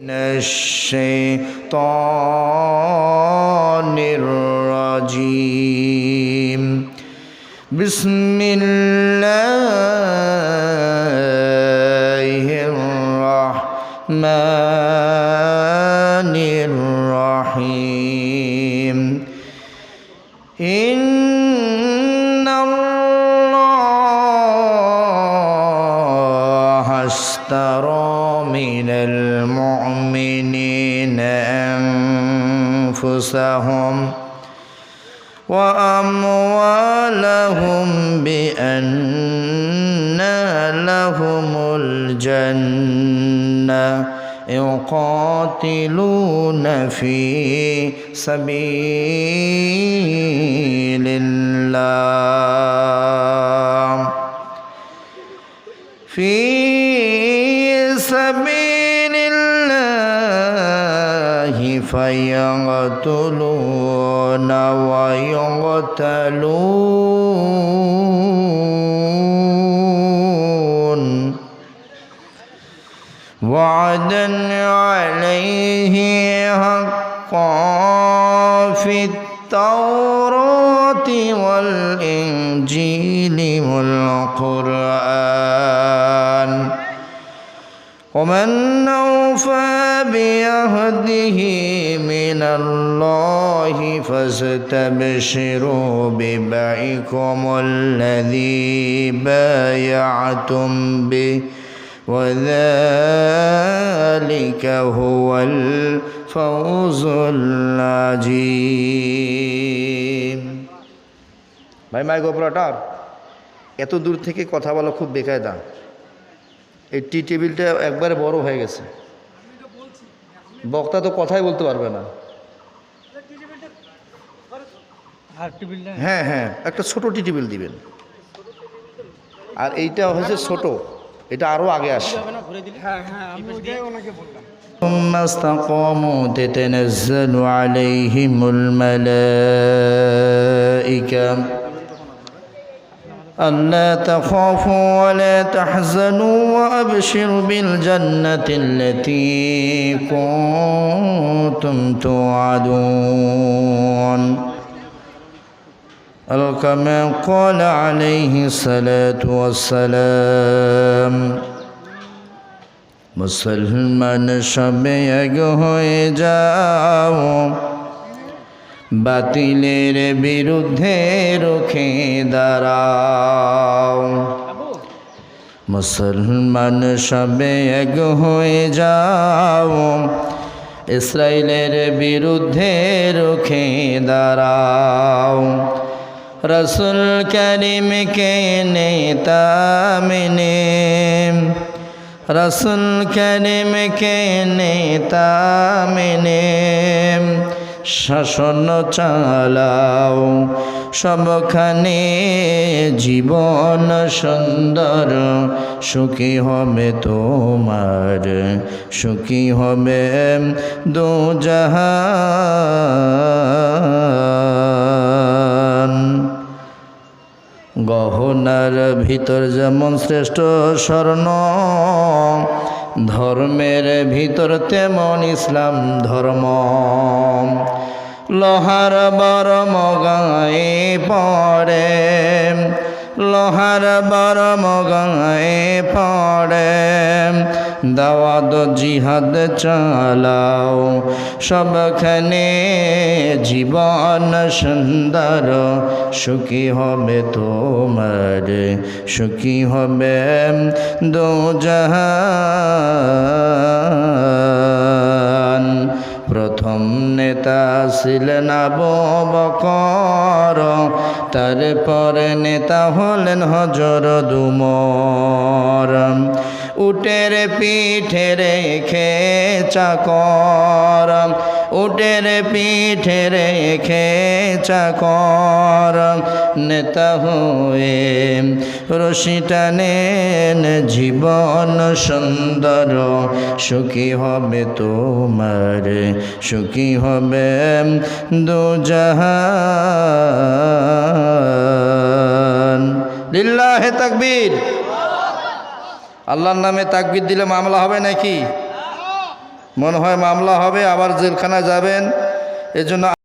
من الشيطان الرجيم بسم الله الرحمن الرحيم إن من المؤمنين أنفسهم وأموالهم بأن لهم الجنة يقاتلون في سبيل الله. سبيل الله فيقتلون ويقتلون. وعدا عليه حقا في التوراة والإنجيل والقرآن. ومن أوفى بعهده من الله فاستبشروا ببيعكم الذي بايعتم به وذلك هو الفوز العظيم ভাই mic operator এত দূর থেকে কথা বলা খুব বেকায়দা এই টি টেবিলটা একবারে বড় হয়ে গেছে বক্তা তো কথাই বলতে পারবে না আর টেবিলটা হ্যাঁ হ্যাঁ একটা ছোট টি টেবিল দিবেন আর এইটা হচ্ছে ছোট এটা আরও আগে আসে হবে না ঘুরে দিলে হ্যাঁ হ্যাঁ আমি ওইটাই ওনাকে বললাম ثم استقاموا تتنزل عليهم الملائكة ألا تخافوا ولا تحزنوا وأبشروا بالجنة التي كنتم توعدون أو كما قال عليه الصلاة والسلام মুসলমান সবে এক হয়ে যাও বাতিলের বিরুদ্ধে রুখে দাঁড়াও। মুসলমান সবে এক হয়ে যাও। ইসরায়েলের বিরুদ্ধে রুখে দাঁড়াও। রসুল করিমকে নেতা মেনে। রসুল করিমকে নেতা শাসন চালাও। সবখানে জীবন সুন্দর। সুখী হবে তোমার, সুখী হবে দু গহনার ভিতর যেমন শ্রেষ্ঠ স্বর্ণ ধর্মের ভিতর তেমন ইসলাম ধর্ম। লোহার বর মগায়ে পড়ে লোহার বর মগায়ে পড়ে দাওয়াত জিহাদ চালাও। সবখানে জীবন সুন্দর, সুখী হবে তোমার, সুখী হবে দো প্রথম নেতা ছিলেন আবু বকর, তারপরে নেতা হলেন হজর দুমর উটের পিঠে রেখে চাকর, উটের পিঠে রেখে চাকর। নেতা হয়ে রশি টানেন জীবন সুন্দর, সুখী হবে তোমার, সুখী হবে দু জাহান লিল্লাহে তাকবীর। আল্লাহর নামে তাকবির দিলে মামলা হবে নাকি? মনে হয় মামলা হবে, আবার জেলখানা যাবেন। এজন্য